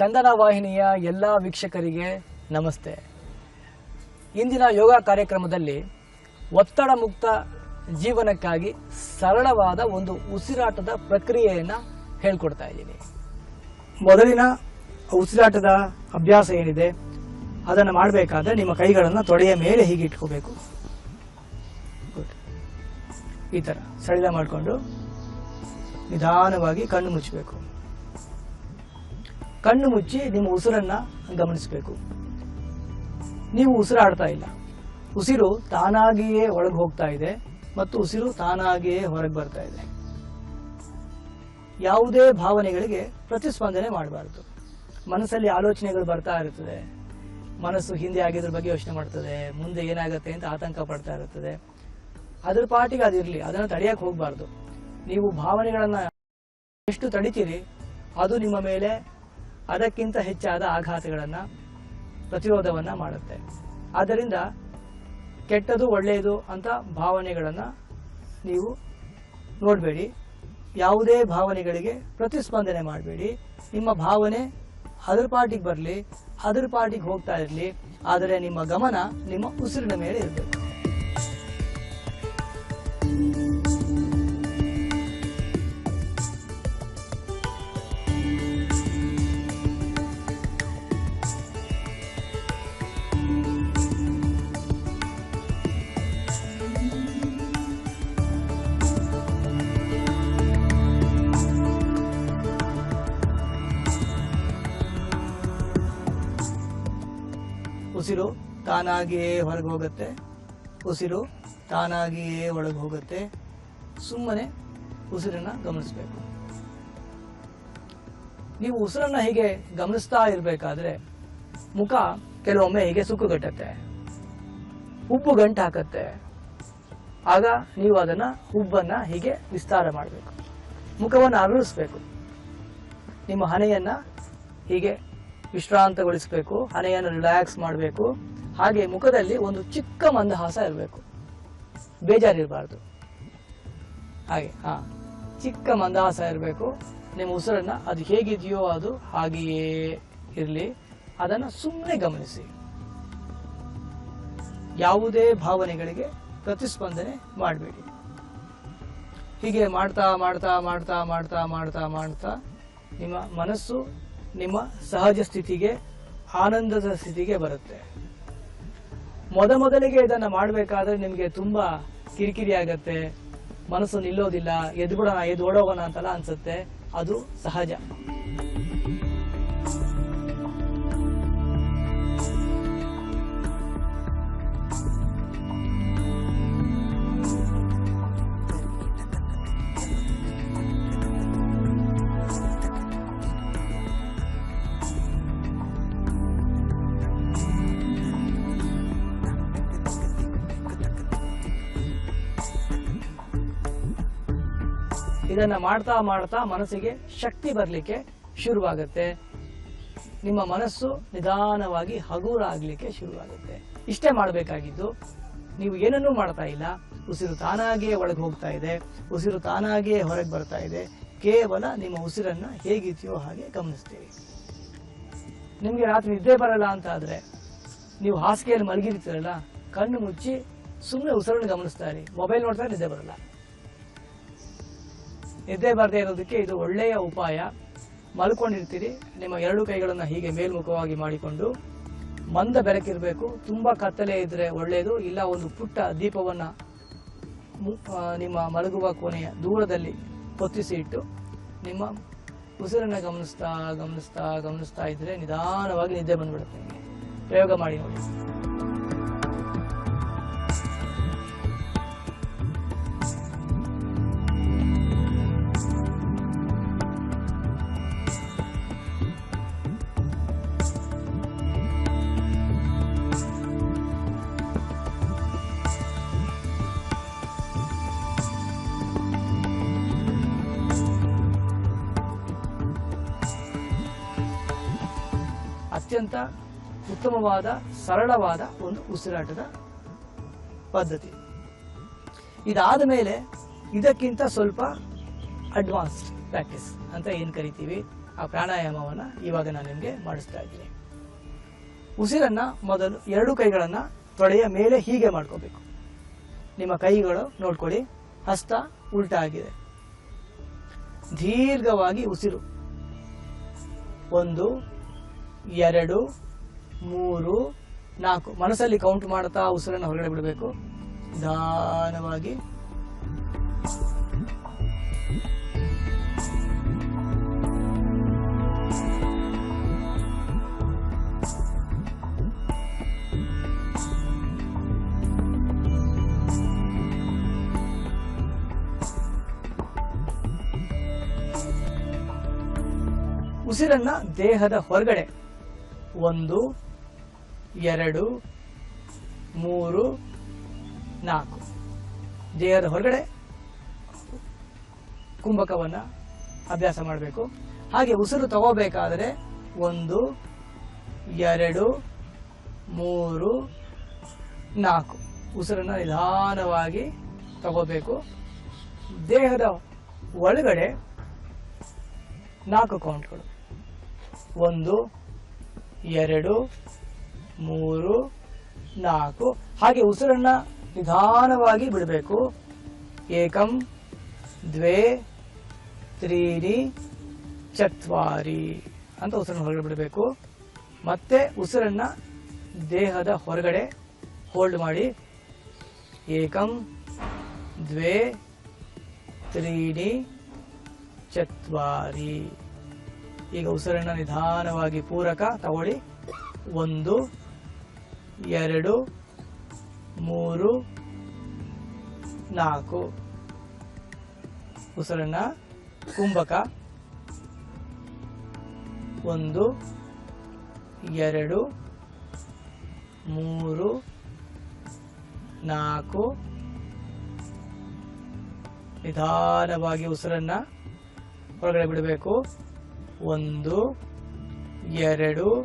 ಚಂದನ ವಾಹಿನಿಯ ಎಲ್ಲ ವೀಕ್ಷಕರಿಗೆ ನಮಸ್ತೆ. ಇಂದಿನ ಯೋಗ ಕಾರ್ಯಕ್ರಮದಲ್ಲಿ ಒತ್ತಡ ಮುಕ್ತ ಜೀವನಕ್ಕಾಗಿ ಸರಳವಾದ ಒಂದು ಉಸಿರಾಟದ ಪ್ರಕ್ರಿಯೆಯನ್ನು ಹೇಳ್ಕೊಡ್ತಾ ಇದ್ದೀನಿ. ಮೊದಲಿನ ಉಸಿರಾಟದ ಅಭ್ಯಾಸ ಏನಿದೆ, ಅದನ್ನು ಮಾಡಬೇಕಾದ್ರೆ ನಿಮ್ಮ ಕೈಗಳನ್ನು ತೊಡೆಯ ಮೇಲೆ ಹೀಗೆ ಇಟ್ಕೋಬೇಕು. ಈ ಥರ ಸಡಿಲ ಮಾಡಿಕೊಂಡು ನಿಧಾನವಾಗಿ ಕಣ್ಣು ಮುಚ್ಚಬೇಕು ಕಣ್ಣು ಮುಚ್ಚಿ ನಿಮ್ಮ ಉಸಿರನ್ನ ಗಮನಿಸಬೇಕು. ನೀವು ಉಸಿರಾಡ್ತಾ ಇಲ್ಲ. ಉಸಿರು ತಾನಾಗಿಯೇ ಒಳಗೆ ಹೋಗ್ತಾ ಇದೆ ಮತ್ತು ಉಸಿರು ತಾನಾಗಿಯೇ ಹೊರಗೆ ಬರ್ತಾ ಇದೆ. ಯಾವುದೇ ಭಾವನೆಗಳಿಗೆ ಪ್ರತಿಸ್ಪಂದನೆ ಮಾಡಬಾರ್ದು. ಮನಸ್ಸಲ್ಲಿ ಆಲೋಚನೆಗಳು ಬರ್ತಾ ಇರುತ್ತದೆ ಮನಸ್ಸು ಹಿಂದೆ ಆಗಿದ್ರ ಬಗ್ಗೆ ಯೋಚನೆ ಮಾಡ್ತದೆ. ಮುಂದೆ ಏನಾಗುತ್ತೆ ಅಂತ ಆತಂಕ ಪಡ್ತಾ ಇರುತ್ತದೆ ಅದ್ರ ಪಾಟಿಗೆ ಅದಿರಲಿ ಅದನ್ನು ತಡೆಯಕ್ಕೆ ಹೋಗಬಾರ್ದು. ನೀವು ಭಾವನೆಗಳನ್ನ ಎಷ್ಟು ತಡಿತೀರಿ, ಅದು ನಿಮ್ಮ ಮೇಲೆ ಅದಕ್ಕಿಂತ ಹೆಚ್ಚಾದ ಆಘಾತಗಳನ್ನು ಪ್ರತಿರೋಧವನ್ನ ಮಾಡುತ್ತೆ. ಆದ್ದರಿಂದ ಕೆಟ್ಟದು ಒಳ್ಳೆಯದು ಅಂತ ಭಾವನೆಗಳನ್ನು ನೀವು ನೋಡಬೇಡಿ. ಯಾವುದೇ ಭಾವನೆಗಳಿಗೆ ಪ್ರತಿಸ್ಪಂದನೆ ಮಾಡಬೇಡಿ. ನಿಮ್ಮ ಭಾವನೆ ಅದರ ಪಾರ್ಟಿಗೆ ಬರಲಿ ಅದರ ಪಾರ್ಟಿಗೆ ಹೋಗ್ತಾ ಇರಲಿ, ಆದರೆ ನಿಮ್ಮ ಗಮನ ನಿಮ್ಮ ಉಸಿರಿನ ಮೇಲೆ ಇರಬೇಕು. ತಾನಾಗಿಯೇ ಹೊರಗೆ ಹೋಗುತ್ತೆ. ಉಸಿರು ತಾನಾಗಿಯೇ ಒಳಗೆ ಹೋಗುತ್ತೆ. ಸುಮ್ಮನೆ ಉಸಿರನ್ನ ಗಮನಿಸಬೇಕು. ನೀವು ಉಸಿರನ್ನ ಹೀಗೆ ಗಮನಿಸ್ತಾ ಇರಬೇಕಾದ್ರೆ ಮುಖ ಕೆಲವೊಮ್ಮೆ ಹೀಗೆ ಸುಕ್ಕುಗಟ್ಟತ್ತೆ ಉಪ್ಪು ಗಂಟು ಹಾಕತ್ತೆ. ಆಗ ನೀವು ಅದನ್ನ ಉಬ್ಬನ್ನ ಹೀಗೆ ವಿಸ್ತಾರ ಮಾಡಬೇಕು. ಮುಖವನ್ನು ಅರಳಿಸ್ಬೇಕು. ನಿಮ್ಮ ಹಣೆಯನ್ನ ಹೀಗೆ ವಿಶ್ರಾಂತಗೊಳಿಸಬೇಕು, ಹಣೆಯನ್ನು ರಿಲ್ಯಾಕ್ಸ್ ಮಾಡಬೇಕು. ಹಾಗೆ ಮುಖದಲ್ಲಿ ಒಂದು ಚಿಕ್ಕ ಮಂದಹಾಸ ಇರಬೇಕು. ಬೇಜಾರಿರಬಾರ್ದು. ಹಾಗೆ, ಹಾ. ಚಿಕ್ಕ ಮಂದಹಾಸ ಇರಬೇಕು. ನಿಮ್ಮ ಉಸಿರನ್ನು ಅದು ಹೇಗಿದೆಯೋ ಅದು ಹಾಗೆಯೇ ಇರಲಿ. ಅದನ್ನು ಸುಮ್ಮನೆ ಗಮನಿಸಿ. ಯಾವುದೇ ಭಾವನೆಗಳಿಗೆ ಪ್ರತಿಸ್ಪಂದನೆ ಮಾಡಬೇಡಿ. ಹೀಗೆ ಮಾಡ್ತಾ ಮಾಡ್ತಾ ಮಾಡ್ತಾ ಮಾಡ್ತಾ ಮಾಡ್ತಾ ಮಾಡ್ತಾ ನಿಮ್ಮ ಮನಸ್ಸು ನಿಮ್ಮ ಸಹಜ ಸ್ಥಿತಿಗೆ, ಆನಂದದ ಸ್ಥಿತಿಗೆ ಬರುತ್ತೆ. ಮೊದಮೊದಲಿಗೆ ಇದನ್ನ ಮಾಡಬೇಕಾದ್ರೆ ನಿಮಗೆ ತುಂಬಾ ಕಿರಿಕಿರಿ ಆಗತ್ತೆ, ಮನಸ್ಸು ನಿಲ್ಲೋದಿಲ್ಲ, ಎದ್ಬಿಡೋಣ ಎದ್ ಓಡೋಗೋಣ ಅಂತೆಲ್ಲ ಅನ್ಸುತ್ತೆ. ಅದು ಸಹಜ. ಇದನ್ನ ಮಾಡ್ತಾ ಮಾಡ್ತಾ ಮನಸ್ಸಿಗೆ ಶಕ್ತಿ ಬರಲಿಕ್ಕೆ ಶುರುವಾಗುತ್ತೆ. ನಿಮ್ಮ ಮನಸ್ಸು ನಿಧಾನವಾಗಿ ಹಗುರ ಆಗ್ಲಿಕ್ಕೆ ಶುರುವಾಗುತ್ತೆ. ಇಷ್ಟೇ ಮಾಡಬೇಕಾಗಿದ್ದು, ನೀವು ಏನನ್ನೂ ಮಾಡ್ತಾ ಇಲ್ಲ. ಉಸಿರು ತಾನಾಗಿಯೇ ಒಳಗೆ ಹೋಗ್ತಾ ಇದೆ. ಉಸಿರು ತಾನಾಗಿಯೇ ಹೊರಗೆ ಬರ್ತಾ ಇದೆ. ಕೇವಲ ನಿಮ್ಮ ಉಸಿರನ್ನ ಹೇಗಿದೆಯೋ ಹಾಗೆ ಗಮನಿಸ್ತೀವಿ ನಿಮಗೆ ರಾತ್ರಿ ನಿದ್ದೆ ಬರಲ್ಲ ಅಂತ ಆದ್ರೆ, ನೀವು ಹಾಸಿಗೆಯಲ್ಲಿ ಮಲಗಿರ್ತೀರಲ್ಲ, ಕಣ್ಣು ಮುಚ್ಚಿ ಸುಮ್ಮನೆ ಉಸಿರನ್ನು ಗಮನಿಸ್ತಾ ಇರಿ. ಮೊಬೈಲ್ ನೋಡ್ತಾ ನಿದ್ದೆ ಬರಲ್ಲ. ನಿದ್ದೆ ಬರದೇ ಇರೋದಕ್ಕೆ ಇದು ಒಳ್ಳೆಯ ಉಪಾಯ. ಮಲ್ಕೊಂಡಿರ್ತೀರಿ. ನಿಮ್ಮ ಎರಡು ಕೈಗಳನ್ನು ಹೀಗೆ ಮೇಲ್ಮುಖವಾಗಿ ಮಾಡಿಕೊಂಡು ಮಂದ ಬೆರಕಿರಬೇಕು. ತುಂಬ ಕತ್ತಲೆ ಇದ್ದರೆ ಒಳ್ಳೆಯದು ಇಲ್ಲ ಒಂದು ಪುಟ್ಟ ದೀಪವನ್ನು ನಿಮ್ಮ ಮಲಗುವ ಕೋಣೆಯ ದೂರದಲ್ಲಿ ಹೊತ್ತಿಸಿ ಇಟ್ಟು ನಿಮ್ಮ ಉಸಿರನ್ನು ಗಮನಿಸ್ತಾ ಗಮನಿಸ್ತಾ ಗಮನಿಸ್ತಾ ಇದ್ದರೆ ನಿಧಾನವಾಗಿ ನಿದ್ದೆ ಬಂದ್ಬಿಡುತ್ತೆ. ಪ್ರಯೋಗ ಮಾಡಿ ನೋಡಿ. ಅತ್ಯಂತ ಉತ್ತಮವಾದ, ಸರಳವಾದ ಒಂದು ಉಸಿರಾಟದ ಪದ್ಧತಿ. ಇದಾದ ಮೇಲೆ ಇದಕ್ಕಿಂತ ಸ್ವಲ್ಪ ಅಡ್ವಾನ್ಸ್ಡ್ ಪ್ರಾಕ್ಟೀಸ್ ಅಂತ ಏನು ಕರಿತೀವಿ? ಆ ಪ್ರಾಣಾಯಾಮವನ್ನು ಇವಾಗ ನಾನು ನಿಮಗೆ ಮಾಡಿಸ್ತಾ ಇದ್ದೀನಿ. ಉಸಿರನ್ನು ಮೊದಲು ಎರಡು ಕೈಗಳನ್ನು ತೊಡೆಯ ಮೇಲೆ ಹೀಗೆ ಮಾಡ್ಕೋಬೇಕು. ನಿಮ್ಮ ಕೈಗಳು ನೋಡ್ಕೊಳ್ಳಿ, ಹಸ್ತ ಉಲ್ಟಾ ಆಗಿದೆ. ದೀರ್ಘವಾಗಿ ಉಸಿರು. ಒಂದು ಎರಡು ಮೂರು ನಾಲ್ಕು. ಮನಸ್ಸಲ್ಲಿ ಕೌಂಟ್ ಮಾಡ್ತಾ ಉಸಿರನ್ನು ಹೊರಗಡೆ ಬಿಡಬೇಕು. ನಿಧಾನವಾಗಿ. ಉಸಿರನ್ನ ದೇಹದ ಹೊರಗಡೆ. ಒಂದು, ಎರಡು, ಮೂರು, ನಾಲ್ಕು. ದೇಹದ ಹೊರಗಡೆ ಕುಂಭಕವನ್ನ ಅಭ್ಯಾಸ ಮಾಡಬೇಕು. ಹಾಗೆ ಉಸಿರು ತಗೋಬೇಕಾದರೆ ಒಂದು, ಎರಡು, ಮೂರು, ನಾಲ್ಕು. ಉಸಿರನ್ನು ನಿಧಾನವಾಗಿ ತಗೋಬೇಕು. ದೇಹದ ಒಳಗಡೆ ನಾಲ್ಕು ಕೌಂಟ್ಗಳು ಒಂದು ಎರಡು, ಮೂರು, ನಾಲ್ಕು. ಹಾಗೆ ಉಸಿರನ್ನ ನಿಧಾನವಾಗಿ ಬಿಡಬೇಕು. ಏಕಂ ದ್ವೇ ತ್ರೀನಿ ಚತ್ವಾರಿ ಅಂತ ಉಸಿರನ್ನು ಹೊರಗಡೆ ಬಿಡಬೇಕು. ಮತ್ತೆ ಉಸಿರನ್ನ ದೇಹದ ಹೊರಗಡೆ ಹೋಲ್ಡ್ ಮಾಡಿ. ಏಕಂ ದ್ವೇ ತ್ರೀನಿ ಚತ್ವಾರಿ. ಈಗ ಉಸಿರನ್ನ ನಿಧಾನವಾಗಿ ಪೂರಕ ತಗೊಳ್ಳಿ. ಒಂದು, ಎರಡು, ಮೂರು, ನಾಲ್ಕು. ಉಸಿರನ್ನ ಕುಂಭಕ. ಒಂದು, ಎರಡು, ಮೂರು, ನಾಲ್ಕು. ನಿಧಾನವಾಗಿ ಉಸಿರನ್ನ ಹೊರಗಡೆ ಬಿಡಬೇಕು. ಒಂದು, ಎರಡು,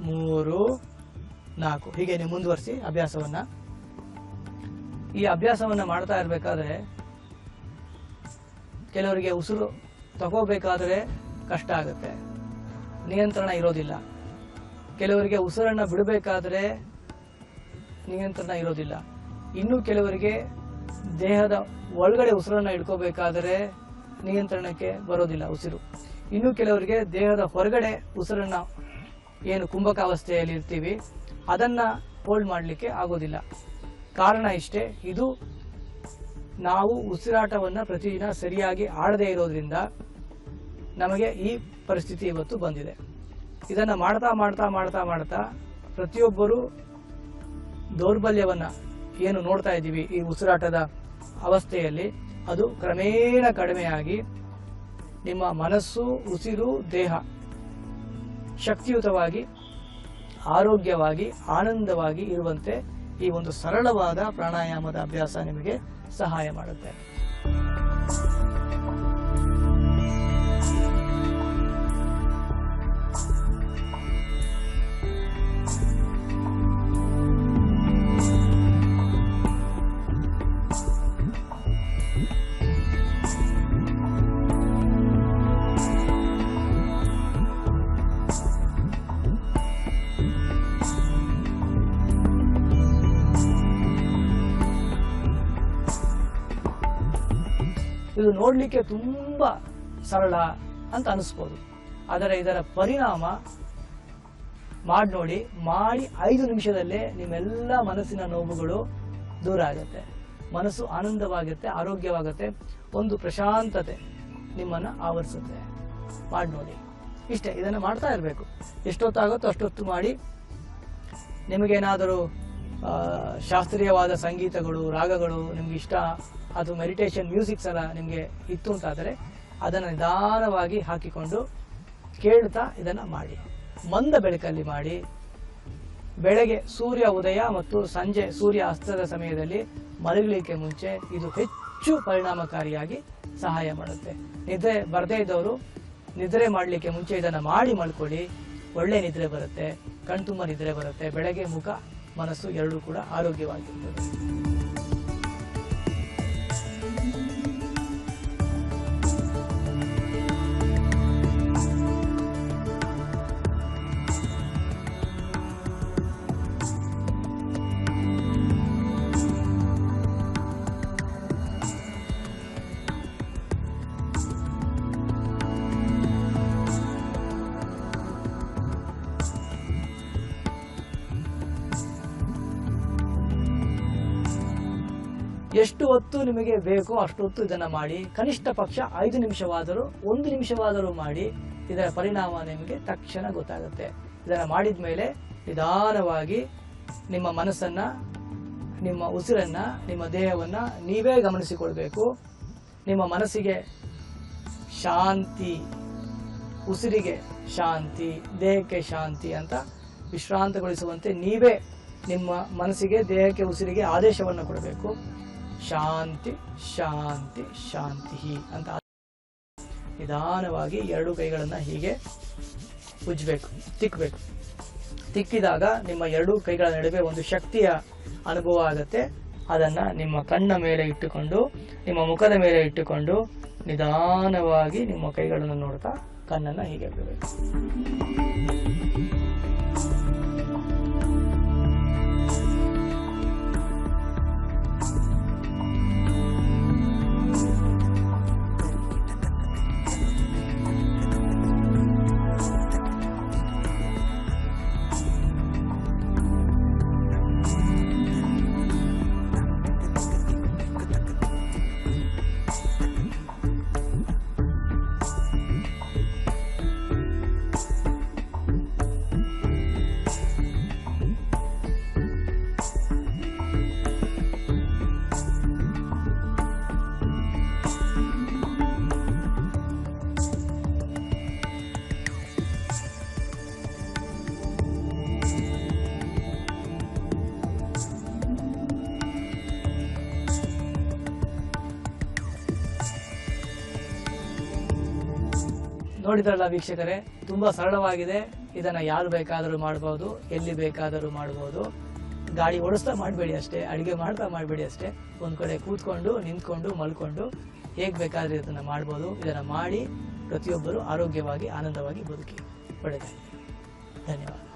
ಮೂರು, ನಾಲ್ಕು. ಹೀಗೆ ನೀವು ಮುಂದುವರಿಸಿ ಅಭ್ಯಾಸವನ್ನು. ಈ ಅಭ್ಯಾಸವನ್ನು ಮಾಡ್ತಾ ಇರಬೇಕಾದ್ರೆ ಕೆಲವರಿಗೆ ಉಸಿರು ತಗೋಬೇಕಾದ್ರೆ ಕಷ್ಟ ಆಗುತ್ತೆ. ನಿಯಂತ್ರಣ ಇರೋದಿಲ್ಲ. ಕೆಲವರಿಗೆ ಉಸಿರನ್ನು ಬಿಡಬೇಕಾದ್ರೆ ನಿಯಂತ್ರಣ ಇರೋದಿಲ್ಲ. ಇನ್ನೂ ಕೆಲವರಿಗೆ ದೇಹದ ಒಳಗಡೆ ಉಸಿರನ್ನು ಇಟ್ಕೋಬೇಕಾದರೆ ನಿಯಂತ್ರಣಕ್ಕೆ ಬರೋದಿಲ್ಲ ಉಸಿರು. ಇನ್ನು ಕೆಲವರಿಗೆ ದೇಹದ ಹೊರಗಡೆ ಉಸಿರನ್ನ ಏನು ಕುಂಭಕಾವಸ್ಥೆಯಲ್ಲಿ ಇರ್ತೀವಿ ಅದನ್ನ ಹೋಲ್ಡ್ ಮಾಡಲಿಕ್ಕೆ ಆಗೋದಿಲ್ಲ. ಕಾರಣ ಇಷ್ಟೇ, ಇದು ನಾವು ಉಸಿರಾಟವನ್ನು ಪ್ರತಿದಿನ ಸರಿಯಾಗಿ ಆಡದೇ ಇರೋದ್ರಿಂದ ನಮಗೆ ಈ ಪರಿಸ್ಥಿತಿ ಇವತ್ತು ಬಂದಿದೆ. ಇದನ್ನು ಮಾಡ್ತಾ ಮಾಡ್ತಾ ಮಾಡ್ತಾ ಮಾಡ್ತಾ ಪ್ರತಿಯೊಬ್ಬರು ದೌರ್ಬಲ್ಯವನ್ನು ಏನು ನೋಡ್ತಾ ಇದ್ದೀವಿ ಈ ಉಸಿರಾಟದ ಅವಸ್ಥೆಯಲ್ಲಿ, ಅದು ಕ್ರಮೇಣ ಕಡಿಮೆಯಾಗಿ ನಿಮ್ಮ ಮನಸ್ಸು ಉಸಿರು ದೇಹ ಶಕ್ತಿಯುತವಾಗಿ, ಆರೋಗ್ಯವಾಗಿ, ಆನಂದವಾಗಿ ಇರುವಂತೆ ಈ ಒಂದು ಸರಳವಾದ ಪ್ರಾಣಾಯಾಮದ ಅಭ್ಯಾಸ ನಿಮಗೆ ಸಹಾಯ ಮಾಡುತ್ತೆ. ಇದು ನೋಡಲಿಕ್ಕೆ ತುಂಬ ಸರಳ ಅಂತ ಅನಿಸ್ಬೋದು. ಆದರೆ ಇದರ ಪರಿಣಾಮ ಮಾಡಿ ನೋಡಿ, ಮಾಡಿ ಐದು ನಿಮಿಷದಲ್ಲೇ ನಿಮ್ಮೆಲ್ಲ ಮನಸ್ಸಿನ ನೋವುಗಳು ದೂರ ಆಗುತ್ತೆ. ಮನಸ್ಸು ಆನಂದವಾಗುತ್ತೆ, ಆರೋಗ್ಯವಾಗುತ್ತೆ, ಒಂದು ಪ್ರಶಾಂತತೆ ನಿಮ್ಮನ್ನು ಆವರಿಸುತ್ತೆ. ಮಾಡಿ ನೋಡಿ. ಇಷ್ಟೇ, ಇದನ್ನು ಮಾಡ್ತಾ ಇರಬೇಕು. ಎಷ್ಟೊತ್ತಾಗುತ್ತೋ ಅಷ್ಟೊತ್ತು ಮಾಡಿ. ನಿಮಗೇನಾದರೂ ಶಾಸ್ತ್ರೀಯವಾದ ಸಂಗೀತಗಳು, ರಾಗಗಳು ನಿಮ್ಗೆ ಇಷ್ಟ ಅಥವಾ ಮೆಡಿಟೇಷನ್ ಮ್ಯೂಸಿಕ್ಸ್ ಎಲ್ಲ ನಿಮಗೆ ಇತ್ತು ಅಂತಾದರೆ ಅದನ್ನು ನಿಧಾನವಾಗಿ ಹಾಕಿಕೊಂಡು ಕೇಳ್ತಾ ಇದನ್ನು ಮಾಡಿ. ಮಂದ ಬೆಳಕಲ್ಲಿ ಮಾಡಿ. ಬೆಳಗ್ಗೆ ಸೂರ್ಯ ಉದಯ ಮತ್ತು ಸಂಜೆ ಸೂರ್ಯ ಅಸ್ತದ ಸಮಯದಲ್ಲಿ ಮಲಗಲಿಕ್ಕೆ ಮುಂಚೆ ಇದು ಹೆಚ್ಚು ಪರಿಣಾಮಕಾರಿಯಾಗಿ ಸಹಾಯ ಮಾಡುತ್ತೆ. ನಿದ್ರೆ ಬರದೇ ಇದ್ದವರು ನಿದ್ರೆ ಮಾಡಲಿಕ್ಕೆ ಮುಂಚೆ ಇದನ್ನು ಮಾಡಿ ಮಲ್ಕೊಳ್ಳಿ. ಒಳ್ಳೆ ನಿದ್ರೆ ಬರುತ್ತೆ. ಕಣ್ತುಂಬ ನಿದ್ರೆ ಬರುತ್ತೆ. ಬೆಳಗ್ಗೆ ಮುಖ, ಮನಸ್ಸು ಎರಡೂ ಕೂಡ ಆರೋಗ್ಯವಾಗಿರ್ತದೆ. ಎಷ್ಟು ಹೊತ್ತು ನಿಮಗೆ ಬೇಕೋ ಅಷ್ಟು ಹೊತ್ತು ಇದನ್ನ ಮಾಡಿ. ಕನಿಷ್ಠ ಪಕ್ಷ ಐದು ನಿಮಿಷವಾದರೂ, ಒಂದು ನಿಮಿಷವಾದರೂ ಮಾಡಿ. ಇದರ ಪರಿಣಾಮ ನಿಮಗೆ ತಕ್ಷಣ ಗೊತ್ತಾಗುತ್ತೆ. ಇದನ್ನು ಮಾಡಿದ ಮೇಲೆ ನಿಧಾನವಾಗಿ ನಿಮ್ಮ ಮನಸ್ಸನ್ನು, ನಿಮ್ಮ ಉಸಿರನ್ನು, ನಿಮ್ಮ ದೇಹವನ್ನು ನೀವೇ ಗಮನಿಸಿಕೊಳ್ಬೇಕು. ನಿಮ್ಮ ಮನಸ್ಸಿಗೆ ಶಾಂತಿ, ಉಸಿರಿಗೆ ಶಾಂತಿ, ದೇಹಕ್ಕೆ ಶಾಂತಿ ಅಂತ ವಿಶ್ರಾಂತಗೊಳಿಸುವಂತೆ ನೀವೇ ನಿಮ್ಮ ಮನಸ್ಸಿಗೆ, ದೇಹಕ್ಕೆ, ಉಸಿರಿಗೆ ಆದೇಶವನ್ನು ಕೊಡಬೇಕು. ಶಾಂತಿ ಶಾಂತಿ ಶಾಂತಿ ಅಂತ ನಿಧಾನವಾಗಿ ಎರಡು ಕೈಗಳನ್ನ ಹೀಗೆ ಉಜ್ಬೇಕು ತಿಕ್ಕಬೇಕು ತಿಕ್ಕಿದಾಗ ನಿಮ್ಮ ಎರಡೂ ಕೈಗಳ ನಡುವೆ ಒಂದು ಶಕ್ತಿಯ ಅನುಭವ ಆಗುತ್ತೆ. ಅದನ್ನ ನಿಮ್ಮ ಕಣ್ಣ ಮೇಲೆ ಇಟ್ಟುಕೊಂಡು, ನಿಮ್ಮ ಮುಖದ ಮೇಲೆ ಇಟ್ಟುಕೊಂಡು ನಿಧಾನವಾಗಿ ನಿಮ್ಮ ಕೈಗಳನ್ನು ನೋಡ್ತಾ ಕಣ್ಣನ್ನ ಹೀಗೆ ಬಿಡಬೇಕು ನೋಡಿದ್ರಲ್ಲ ವೀಕ್ಷಕರೇ? ತುಂಬಾ ಸರಳವಾಗಿದೆ. ಇದನ್ನ ಯಾರು ಬೇಕಾದರೂ ಮಾಡಬಹುದು ಎಲ್ಲಿ ಬೇಕಾದರೂ ಮಾಡಬಹುದು ಗಾಡಿ ಓಡಿಸ್ತಾ ಮಾಡಬೇಡಿ ಅಷ್ಟೇ, ಅಡಿಗೆ ಮಾಡ್ತಾ ಮಾಡಬೇಡಿ ಅಷ್ಟೇ. ಒಂದು ಕಡೆ ಕೂತ್ಕೊಂಡು, ನಿಂತ್ಕೊಂಡು, ಮಲ್ಕೊಂಡು ಹೇಗೆ ಬೇಕಾದರೆ ಇದನ್ನ ಮಾಡ್ಬೋದು. ಇದನ್ನ ಮಾಡಿ ಪ್ರತಿಯೊಬ್ಬರು ಆರೋಗ್ಯವಾಗಿ, ಆನಂದವಾಗಿ ಬದುಕಿ. ಪಡೆದ ಧನ್ಯವಾದ.